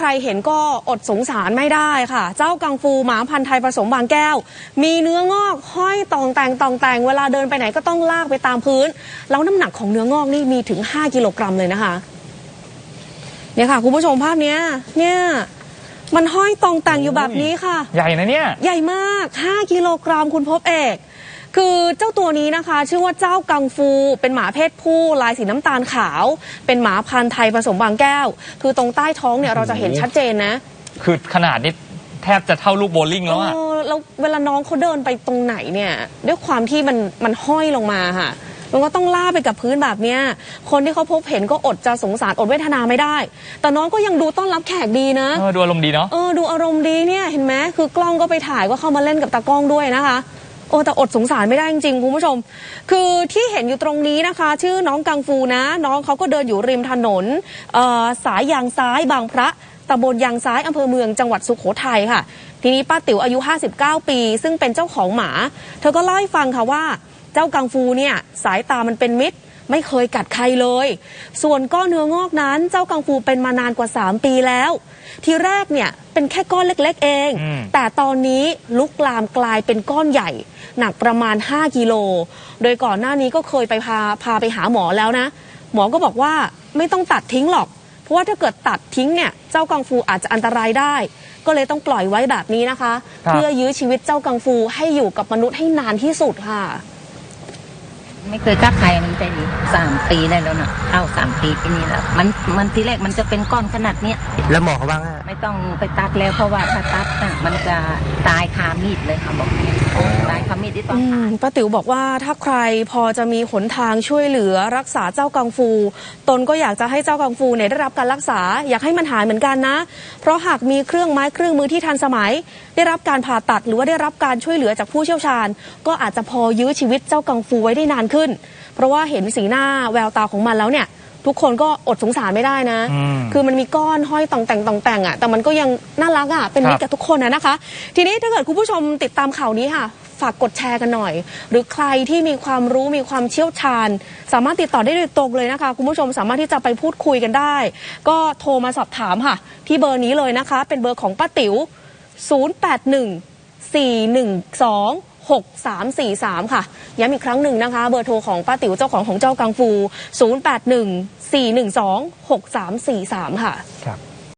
ใครเห็นก็อดสงสารไม่ได้ค่ะ เจ้ากังฟูหมาพันธุ์ไทยผสมบางแก้ว มีเนื้องอกห้อยตองแต่งตองแต่งเวลาเดินไปไหนก็ต้องลากไปตามพื้น แล้วน้ำหนักของเนื้องอกนี่มีถึง 5 กิโลกรัมเลยนะคะ เนี่ยค่ะ คุณผู้ชมภาพเนี้ย เนี่ยมันห้อยตองแต่งอยู่แบบนี้ค่ะ ใหญ่นะเนี่ย ใหญ่มาก 5 กิโลกรัมคุณพบเอก คือเจ้าตัวนี้นะคะ ชื่อว่าเจ้ากังฟู เป็นหมาเพศผู้ลายสีน้ำตาลขาว เป็นหมาพันธุ์ไทยผสมบางแก้ว คือตรงใต้ท้องเนี่ยเราจะเห็นชัดเจนนะ คือขนาดนี้แทบจะเท่าลูกโบว์ลิ่งแล้วอะเออแล้วเวลาน้องเขาเดินไปตรงไหนเนี่ย ด้วยความที่มันมันห้อยลงมาค่ะมันก็ต้องล่ากไปกับพื้นแบบเนี้ย คนที่เขาพบเห็นก็อดจะสงสารอดเวทนาไม่ได้ แต่น้องก็ยังดูต้อนรับแขกดีนะ เออดูอารมณ์ดีเนาะ เออดูอารมณ์ดีเนี่ยเห็นไหมคือกล้องก็ไปถ่ายก็เข้ามาเล่นกับตากล้องด้วยนะคะ โอ้แต่อดสงสารไม่ได้จริงๆคุณผู้ชม คือที่เห็นอยู่ตรงนี้นะคะ ชื่อน้องกังฟูนะ น้องเขาก็เดินอยู่ริมถนนสายยางซ้ายบางพระตำบลยางซ้ายอำเภอเมืองจังหวัดสุโขทัยค่ะ ทีนี้ป้าติ๋วอายุ 59 ปี ซึ่งเป็นเจ้าของหมา เธอก็เล่าให้ฟังค่ะว่า เจ้ากังฟูเนี่ยสายตามันเป็นมิตร ไม่เคยกัดใครเลย ส่วนก้อนเนื้องอกนั้น เจ้ากังฟูเป็นมานานกว่า 3 ปีแล้ว ทีแรกเนี่ยเป็นแค่ก้อนเล็ก ๆ เองอืมแต่ตอนนี้ลุกลามกลายเป็นก้อนใหญ่ หนักประมาณ 5 กิโล โดยก่อนหน้านี้ก็เคยไปพาพาไปหาหมอแล้วนะ หมอก็บอกว่าไม่ต้องตัดทิ้งหรอก เพราะว่าถ้าเกิดตัดทิ้งเนี่ยเจ้ากังฟูอาจจะอันตรายได้ ก็เลยต้องปล่อยไว้แบบนี้นะคะครับเพื่อยื้อชีวิตเจ้ากังฟูให้อยู่กับมนุษย์ให้นานที่สุดค่ะ ไม่เคยกัดใครมันไปสามปีได้แล้วนะเข้าสามปีปีนี้แล้วมันมันทีแรกมันจะเป็นก้อนขนาดเนี้ยแล้วหมอเขาว่าไงไม่ต้องไปตัดแล้วเพราะว่าถ้าตัดน่ะมันจะตายคามีดเลยค่ะบอกตายคามีดที่ต้ออืงมป้าติ๋วบอกว่าถ้าใครพอจะมีหนทางช่วยเหลือรักษาเจ้ากังฟู ตนก็อยากจะให้เจ้ากังฟูเนี่ยได้รับการรักษาอยากให้มันหายเหมือนกันนะ เพราะหากมีเครื่องไม้เครื่องมือที่ทันสมัย ได้รับการผ่าตัดหรือว่าได้รับการช่วยเหลือจากผู้เชี่ยวชาญ ก็อาจจะพอยื้อชีวิตเจ้ากังฟูไว้ได้นานขึ้น เพราะว่าเห็นสีหน้าแววตาของมันแล้วเนี่ย ทุกคนก็อดสงสารไม่ได้นะอืมคือมันมีก้อนห้อยต่องแต่งต่องแต่งอะแต่มันก็ยังน่ารักอะเป็นมิตรครักับบทุกคนนะนะคะ ทีนี้ถ้าเกิดคุณผู้ชมติดตามข่าวนี้ค่ะฝากกดแชร์กันหน่อย หรือใครที่มีความรู้มีความเชี่ยวชาญ สามารถติดต่อได้โดยตรงเลยนะคะ คุณผู้ชมสามารถที่จะไปพูดคุยกันได้ ก็โทรมาสอบถามค่ะ ที่เบอร์นี้เลยนะคะ เป็นเบอร์ของป้าติ๋ว081 412 6343 ค่ะ ย้ำอีกครั้งหนึ่งนะคะ เบอร์โทรของป้าติ๋วเจ้าของของเจ้ากังฟู 081 412 6343 ค่ะ ครับ